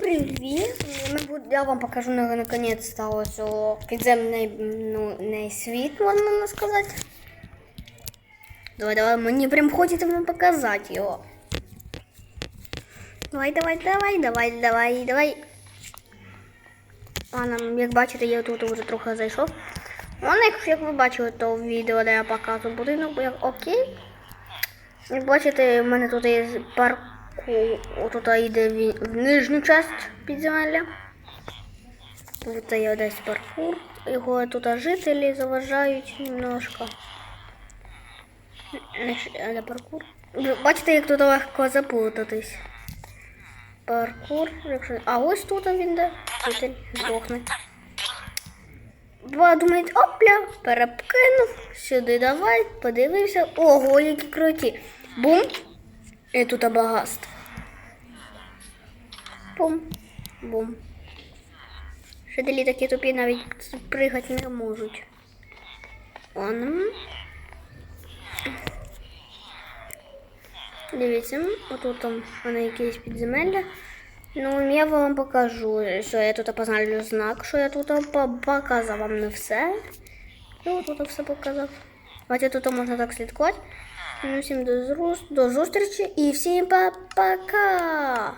привіт! Я вам покажу на- наконец-то ось підземний ну, світ, можна сказати. Давай, давай, мені прям хочеться вам показати його. Давай, давай, давай, давай, давай, давай. Ладно, як бачите, я тут вже трохи зайшов. Вон, як, як ви бачили, то відео, де я показую будинок, як окей. Як бачите, в мене тут є парку, тут йде в нижню частину підземелля. Тут є десь паркур. Його тут жителі заважають немножко. Е, паркур? Бачите, як тут легко заплутатись. Паркур. А ось тут він де. Житель здохне. Два думають, опля, перепкинув, сюди давай, подивився. Ого, які круті. Бум. І тут багатство. Бум. Бум. Жителі такі тупі навіть пригати не можуть. Он. Дивіться, отут там вони якісь підземелля. Ну, я вам покажу, що я тут позналю знак, що я тут по- показав вам не все. Я тут все показав. Бачите, тут можна так слідкувати. Ну, всім до, зру- до зустрічі і всім па-пока!